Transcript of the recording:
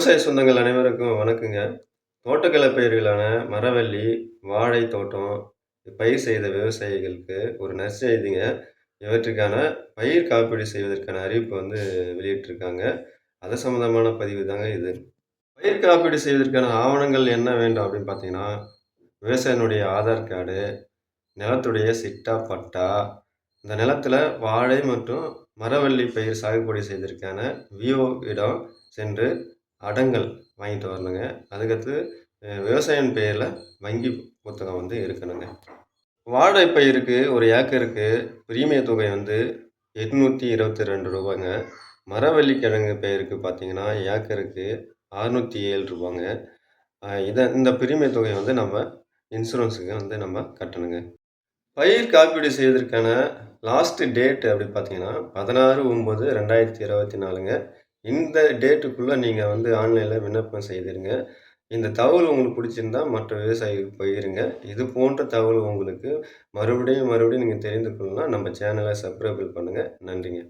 விவசாய சொந்தங்கள் அனைவருக்கும் வணக்கங்க. தோட்டக்கலை பயிர்களான மரவள்ளி, வாழை தோட்டம், பயிர் செய்த விவசாயிகளுக்கு ஒரு நற்செய்திங்க. இவற்றுக்கான பயிர் காப்பீடு செய்வதற்கான அறிவிப்பு வந்து வெளியிட்டிருக்காங்க. அது சம்மந்தமான பதிவு தாங்க இது. பயிர் காப்பீடு செய்வதற்கான ஆவணங்கள் என்ன வேண்டும் அப்படின்னு பார்த்தீங்கன்னா, விவசாயினுடைய ஆதார் கார்டு, நிலத்துடைய சிட்டா, பட்டா, இந்த நிலத்தில் வாழை மற்றும் மரவள்ளி பயிர் சாகுபடி செய்வதற்கான விஓ இடம் சென்று அடங்கல் வாங்கிட்டு வரணுங்க. அதுக்கடுத்து விவசாயம் பெயரில் வங்கி புத்தகம் வந்து இருக்கணுங்க. வாடகை பயிருக்கு ஒரு ஏக்கருக்கு பிரீமிய தொகை வந்து எட்நூற்றி இருபத்தி ரெண்டு ரூபாங்க மரவள்ளிக்கிழங்கு பயிருக்கு பார்த்தீங்கன்னா, ஏக்கருக்கு அறுநூற்றி ஏழு ரூபாங்க இதை இந்த பிரீமிய தொகை வந்து நம்ம இன்சூரன்ஸுக்கு வந்து நம்ம கட்டணுங்க. பயிர் காப்பீடு செய்வதற்கான லாஸ்ட் டேட் அப்படின்னு பார்த்தீங்கன்னா, 16/9/2024ங்க. இந்த டேட்டுக்குள்ளே நீங்கள் வந்து ஆன்லைனில் விண்ணப்பம் செய்திருங்க. இந்த தகவல் உங்களுக்கு பிடிச்சிருந்தா மற்ற விவசாயிகளுக்கு பகிருங்க. இது போன்ற தகவல் உங்களுக்கு மறுபடியும், மறுபடியும் நீங்கள் தெரிந்து கொள்ளணும்னா நம்ம சேனலை சப்ஸ்கிரைப் பண்ணுங்கள் நன்றிங்க.